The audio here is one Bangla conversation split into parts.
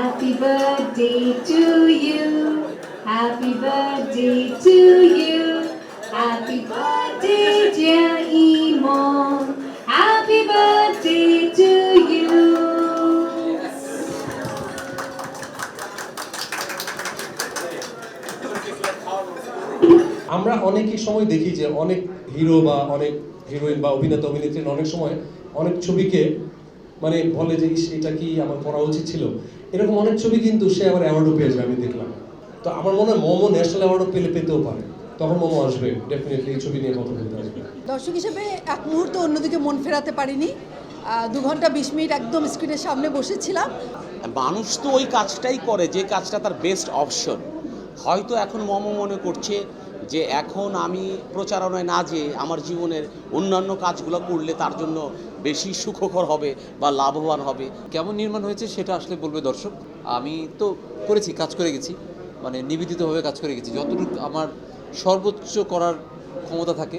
Happy birthday to you. Happy birthday to you. Happy birthday, dear Imon. Happy birthday to you. আমরা অনেকই সময় দেখি যে অনেক হিরো বা অনেক হিরোইন বা অভিনেতা অভিনেত্রী অনেক সময় অনেক ছবিকে মানে বলে যে এটা কি আমার করা উচিত ছিল এরকম অনেক ছবি কিন্তু সে আবার অ্যাওয়ার্ডও পেয়ে যায় আমি দেখলাম। তো আমার মনে হয় মোমো ন্যাশনাল অ্যাওয়ার্ডও পেলে পেতেও পারে। তখন মোমো আসবে ডেফিনেটলি এই ছবি নিয়ে কথা বলতে আসবে। দর্শক হিসেবে এক মুহূর্ত অন্যদিকে মন ফেরাতে পারিনি। দু ঘণ্টা বিশ মিনিট একদম স্ক্রিনের সামনে বসেছিলাম। মানুষ তো ওই কাজটাই করে যে কাজটা তার বেস্ট অপশন হয়তো এখন মম মনে করছে যে এখন আমি প্রচারণায় না যেয়ে আমার জীবনের অন্যান্য কাজগুলো করলে তার জন্য বেশি সুখকর হবে বা লাভবান হবে। কেমন নির্মাণ হয়েছে সেটা আসলে বলবে দর্শক। আমি তো করেছি কাজ করে গেছি। মানে নিবেদিতভাবে কাজ করে গেছি। যতটুকু আমার সর্বোচ্চ করার ক্ষমতা থাকে।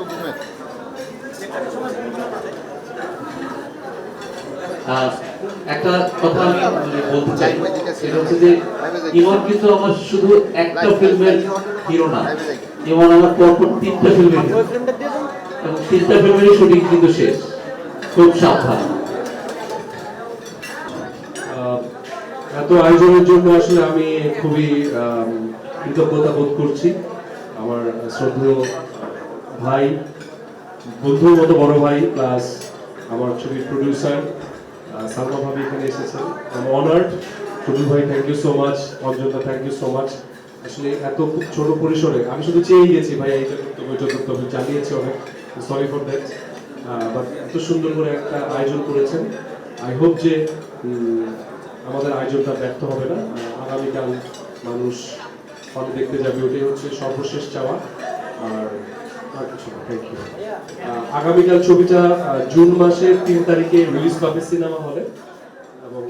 이거 একটা কথা আমি বলতে চাই। সেটা হচ্ছে যে, ইমন কিন্তু আমার শুধু একটা ফিল্মের হিরো না। ইমন আমার পরপর তিনটা ফিল্মের এবং তিনটা শুটিং কিন্তু শেষ। খুব সাবধান। এত আয়োজনের জন্য আসলে আমি খুবই কৃতজ্ঞতা বোধ করছি। আমার শ্রদ্ধেয় ভাই, বন্ধুর মতো বড় ভাই, প্লাস আমার ছবির প্রডিউসার সালমা ভাবি এখানে এসেছেন। আই অনার্ড টুটুল ভাই থ্যাংক ইউ সো মাচ অঞ্জনদা থ্যাংক ইউ সো মাচ আসলে এত ছোট পরিসরে আমি শুধু চেয়ে গেছি, ভাই হবে ওইটা করতে হবে অনেক সরি ফর দ্যাট বাট এত সুন্দর করে একটা আয়োজন করেছেন। আই হোপ যে আমাদের আয়োজনটা ব্যর্থ হবে না। আগামীকাল মানুষ হলে দেখতে যাবে, ওটাই হচ্ছে সর্বশেষ চাওয়া। আর আগামীকাল ছবিটা জুন মাসের তিন তারিখে রিলিজ পাবে সিনেমা হলে। এবং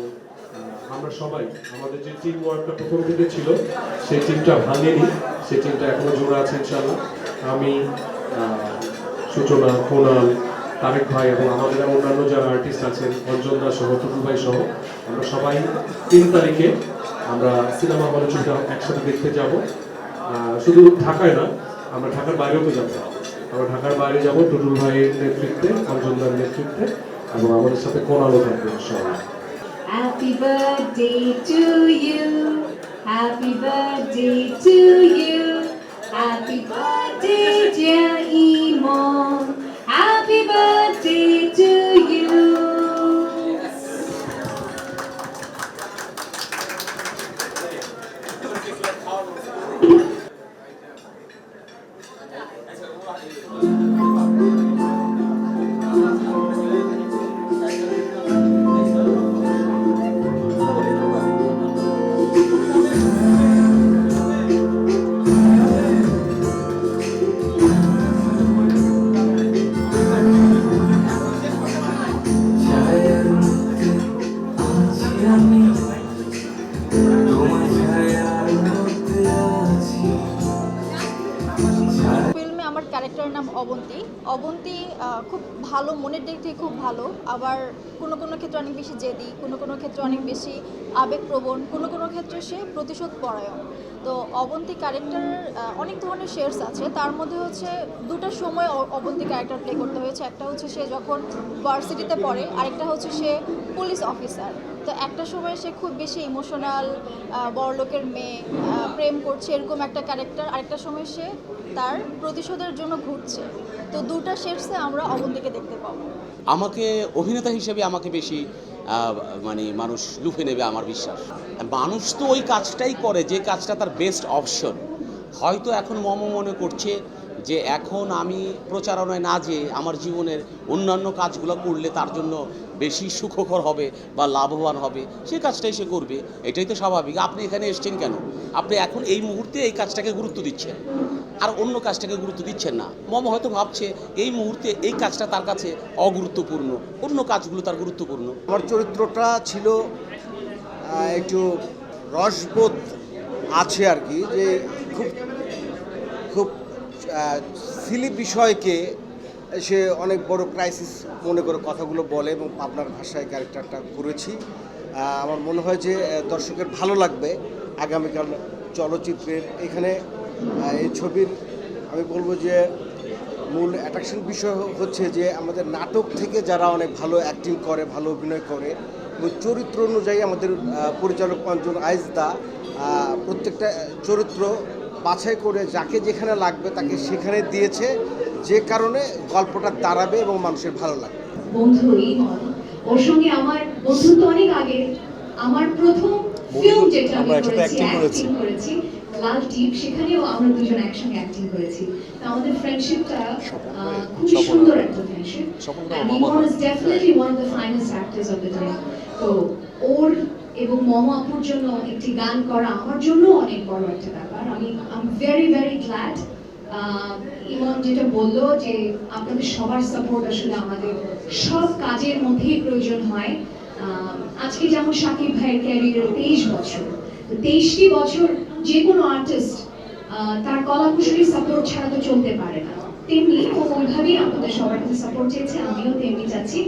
আমরা সবাই, আমাদের যে টিম ওয়ার্কটা প্রথম থেকে ছিল, সেই টিমটা ভাঙেনি। সেই টিমটা এখনও জোড়া আছে ইনশাল্লাহ আমি সূচনা, কোনাল, তারেক ভাই এবং আমাদের অন্যান্য যারা আর্টিস্ট আছেন, অঞ্জন দাস সহ টুটুল ভাই সহ, আমরা সবাই তিন তারিখে আমরা সিনেমা হলে ছবিটা একসাথে দেখতে যাব। শুধু ঢাকায় না, আমরা ঢাকার বাইরেও তো যাব। আমরা ঢাকার বাইরে যাব টুটুল ভাইয়ের নেতৃত্বে অঞ্জনদার নেতৃত্বে এবং আমাদের সাথে কোনালও থাকবে ইনশাআল্লাহ Happy birthday to you. Happy birthday to you. Happy birthday, dear Imon. ফিল্মে আমার ক্যারেক্টারের নাম অবন্তী। অবন্তী খুব ভালো, মনের দিক থেকে খুব ভালো। আবার কোনো কোনো ক্ষেত্রে অনেক বেশি জেদি, কোনো কোনো ক্ষেত্রে অনেক বেশি আবেগপ্রবণ, কোনো কোনো ক্ষেত্রে সে প্রতিশোধ পরায়ণ। তো অবন্তী ক্যারেক্টার অনেক ধরনের শেয়ার্স আছে। তার মধ্যে হচ্ছে দুটো সময় অবন্তি ক্যারেক্টার প্লে করতে হয়েছে। একটা হচ্ছে সে যখন ভার্সিটিতে পড়ে, আরেকটা হচ্ছে সে পুলিশ অফিসার তো একটা সময় সে খুব বেশি ইমোশনাল বড়লোকের মেয়ে প্রেম করছে, এরকম একটা ক্যারেক্টার আরেকটা সময় সে তার প্রতিশোধের জন্য ঘুরছে। তো দুটা শেডসে আমরা অবন্তীকে দেখতে পাবো। আমাকে অভিনেতা হিসেবে আমাকে বেশি মানে মানুষ লুফে নেবে আমার বিশ্বাস। মানুষ তো ওই কাজটাই করে, যে কাজটা তার বেস্ট অপশন হয়তো এখন মম মনে করছে যে এখন আমি প্রচারণায় না যেয়ে আমার জীবনের অন্যান্য কাজগুলো করলে তার জন্য বেশি সুখকর হবে বা লাভবান হবে, সে কাজটাই সে করবে, এটাই তো স্বাভাবিক। আপনি এখানে এসছেন কেন? আপনি এখন এই মুহূর্তে এই কাজটাকে গুরুত্ব দিচ্ছেন। আর অন্য কাজটাকে গুরুত্ব দিচ্ছেন না। মম হয়তো ভাবছে এই মুহূর্তে এই কাজটা তার কাছে অগুরুত্বপূর্ণ, অন্য কাজগুলো তার গুরুত্বপূর্ণ। আমার চরিত্রটা ছিল একটু রসবোধ আছে আর কি, যে খুব খুব সিলি বিষয়কে সে অনেক বড় ক্রাইসিস মনে করে কথাগুলো বলে এবং পাবনার ভাষায় ক্যারেক্টারটা করেছি। আমার মনে হয় যে দর্শকের ভালো লাগবে আগামীকাল চলচ্চিত্রের এখানে। এই ছবির, আমি বলব যে, মূল অ্যাট্রাকশন বিষয় হচ্ছে যে, আমাদের নাটক থেকে যারা অনেক ভালো অ্যাক্টিং করে, ভালো অভিনয় করে, এবং চরিত্র অনুযায়ী আমাদের পরিচালক পঞ্চন আইজদা প্রত্যেকটা চরিত্র বাছাই করে যাকে যেখানে লাগবে তাকে সেখানে দিয়েছে যে কারণে গল্পটা দাঁড়াবে এবং মানুষের ভালো লাগবে। বন্ধু ওর সঙ্গে আমার বন্ধুত্ব অনেক আগে। আমার প্রথম ফিল্ম যেটা আমি করেছি করেছি। লাল টিপ সেখানেও আমরা দুজন একসঙ্গে অ্যাক্টিং করেছি। তো আমাদের ফ্রেন্ডশিপটা খুব সুন্দর একটা friendship and Imon is definitely one of the finest actors of the day তো ওর এবং মম আপুর জন্য একটি গান করা আমার জন্য অনেক বড় একটা ব্যাপার। আমি I very very glad Imon যেটা বলল যে আপনাদের সবার সাপোর্ট আসলে আমাদের সব কাজের মধ্যেই প্রয়োজন হয়। আজকে যেমন সাকিব ভাইয়ের ক্যারিয়ার তেইশ বছর। তো তেইশটি বছর যে কোনো আর্টিস্ট তার কলা কুশলীর সাপোর্ট ছাড়া তো চলতে পারে না। তেমনি ওইভাবেই আপনাদের সবার কাছে সাপোর্ট চেয়েছে, আমিও তেমনি চাচ্ছি।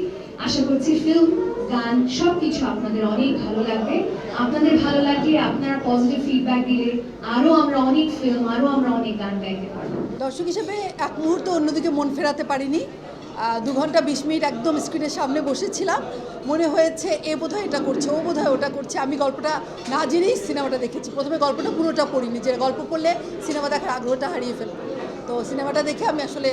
আশা করছি ফিল্ম গান সব কিছু আপনাদের অনেক ভালো লাগবে। আপনাদের ভালো লাগলে আপনারা পজিটিভ ফিডব্যাক দিলে আরও আমরা অনেক ফিল্ম আরও আমরা অনেক গান গাইতে পারব। দর্শক হিসেবে এক মুহূর্ত অন্যদিকে মন ফেরাতে পারিনি। দু ঘণ্টা বিশ মিনিট একদম স্ক্রিনের সামনে বসেছিলাম। মনে হয়েছে এ বোধহয় এটা করছে ও বোধহয় ওটা করছে। আমি গল্পটা না জেনেই সিনেমাটা দেখেছি। প্রথমে গল্পটা পুরোটা পড়িনি যে গল্প পড়লে সিনেমা দেখার আগ্রহটা হারিয়ে ফেলব। তো সিনেমাটা দেখে আমি আসলে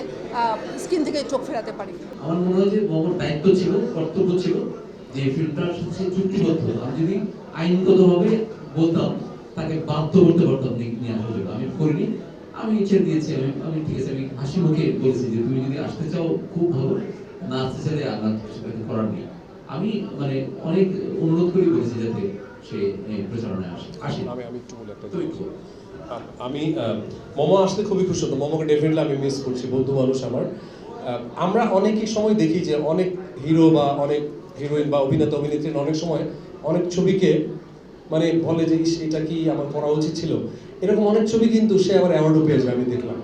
স্ক্রিন থেকে চোখ ফেরাতে পারি আমার মনে হয় যে আমার দায়িত্ব ছিল কর্তব্য ছিল। যে ফিল্মটার সাথে চুক্তিবদ্ধ, আমি যদি আইনগতভাবে বলতাম, তাকে বাধ্য করতে পারতাম নি- নিয়ে আসার আমি করিনি। আমি ইচ্ছে দিয়েছি। আমি আমি ঠিক আছে, আমি হাসি মুখে বলেছি যে তুমি যদি আসতে চাও, খুব ভালো। না আসতে চাইলে সেটা তো করার নেই। আমি মানে অনেক অনুরোধ করে বলেছি যাতে সে প্রচারণায় আসে। আসে। আমি আমি একটু বলে একটা আমি মোমো আসতে খুবই খুশি হতো মোমোকে ডেফিনেটলি আমি মিস করছি, বন্ধু মানুষ আমার। আমরা অনেকই সময় দেখি যে অনেক হিরো বা অনেক হিরোইন বা অভিনেতা অভিনেত্রী অনেক সময় অনেক ছবিকে মানে বলে যে এটা কি আমার করা উচিত ছিল? এরকম অনেক ছবি কিন্তু সে আবার অ্যাওয়ার্ডও পেয়ে যায়, আমি দেখলাম।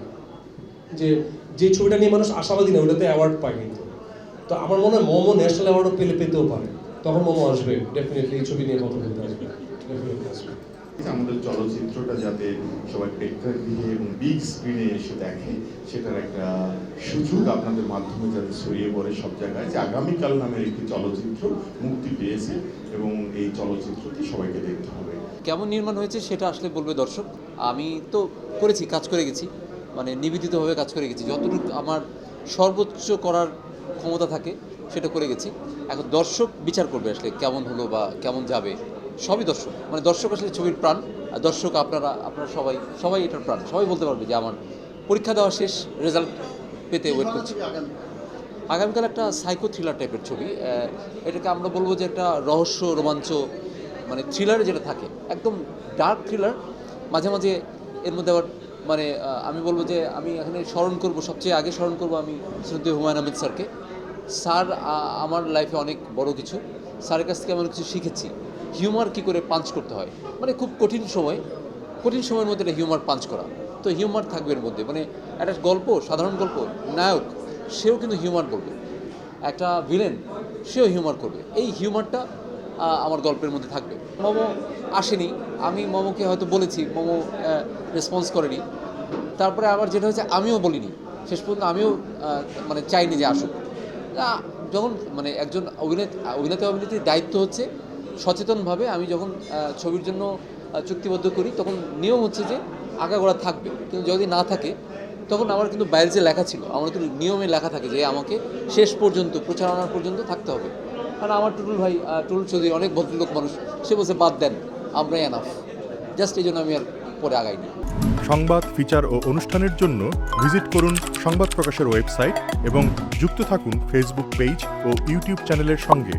যে যে ছবিটা নিয়ে মানুষ আশাবাদী না, ওটাতে অ্যাওয়ার্ড পায় কিন্তু। তো আমার মনে হয় মোমো ন্যাশনাল অ্যাওয়ার্ডও পেলে, পেতেও পারে। তখন মোমো আসবে ডেফিনেটলি এই ছবি নিয়ে কথা বলতে আসবে। ডেফিনেটলি আসবে। আমাদের চলচ্চিত্রটা যাতে সবাই প্রেক্ষাগৃহে এবং বিগ স্ক্রিনে এসে দেখে, সেটার একটা সুযোগ আপনাদের মাধ্যমে যাতে ছড়িয়ে পড়ে সব জায়গায়, যে আগামীকাল নামের একটি চলচ্চিত্র মুক্তি পেয়েছে এবং এই চলচ্চিত্রটি সবাইকে দেখতে হবে। কেমন নির্মাণ হয়েছে সেটা আসলে বলবে দর্শক। আমি তো করেছি, কাজ করে গেছি মানে নিবেদিতভাবে কাজ করে গেছি। যতটুকু আমার সর্বোচ্চ করার ক্ষমতা থাকে, সেটা করে গেছি। এখন দর্শক বিচার করবে আসলে কেমন হলো বা কেমন যাবে। সবই দর্শক। মানে দর্শক আসলে ছবির প্রাণ, আর দর্শক আপনারা আপনারা সবাই সবাই এটার প্রাণ। সবাই বলতে পারবে যে আমার পরীক্ষা দেওয়া শেষ রেজাল্ট পেতে ওয়েট করছি। আগামীকাল একটা সাইকো থ্রিলার টাইপের ছবি। এটাকে আমরা বলব যে একটা রহস্য, রোমাঞ্চ মানে থ্রিলারে যেটা থাকে। একদম ডার্ক থ্রিলার মাঝে মাঝে এর মধ্যে আবার মানে আমি বলব যে আমি এখানে স্মরণ করব, সবচেয়ে আগে স্মরণ করব আমি শ্রদ্ধেয় হুমায়ুন আহমেদ স্যারকে। স্যার আমার লাইফে অনেক বড় কিছু। স্যারের কাছ থেকে আমি অনেক কিছু শিখেছি। হিউমার কী করে পাঞ্চ করতে হয়? মানে খুব কঠিন সময়, কঠিন সময়ের মধ্যে একটা হিউমার পাঞ্চ করা। তো হিউমার থাকবে এর মধ্যে। মানে একটা গল্প, সাধারণ গল্প, নায়ক, সেও কিন্তু হিউমার বলবে একটা ভিলেন সেও হিউমার করবে। এই হিউমারটা আমার গল্পের মধ্যে থাকবে। মোমো আসেনি। আমি মোমোকে হয়তো বলেছি, মোমো রেসপন্স করেনি। তারপরে আবার যেটা হয়েছে, আমিও বলিনি। শেষ পর্যন্ত আমিও মানে চাইনি যে আসুক। যখন মানে একজন অভিনেতা অভিনেতা অভিনেত্রীর দায়িত্ব হচ্ছে সচেতনভাবে আমি যখন ছবির জন্য চুক্তিবদ্ধ করি, তখন নিয়ম হচ্ছে যে আগাগোড়া থাকবে। কিন্তু যদি না থাকে, তখন আমার কিন্তু বাইরে যে লেখা ছিল। আমার কিন্তু নিয়মে লেখা থাকে যে আমাকে শেষ পর্যন্ত, প্রচারণার পর্যন্ত থাকতে হবে। কারণ আমার টুটুল ভাই টুটুল চৌধুরী অনেক ভদ্রলোক মানুষ। সে বলছে, বাদ দেন, আমরাই এনাফ জাস্ট এই জন্য আমি আর পরে আগাইনি সংবাদ ফিচার ও অনুষ্ঠানের জন্য ভিজিট করুন সংবাদ প্রকাশের ওয়েবসাইট এবং যুক্ত থাকুন ফেসবুক পেজ ও ইউটিউব চ্যানেলের সঙ্গে।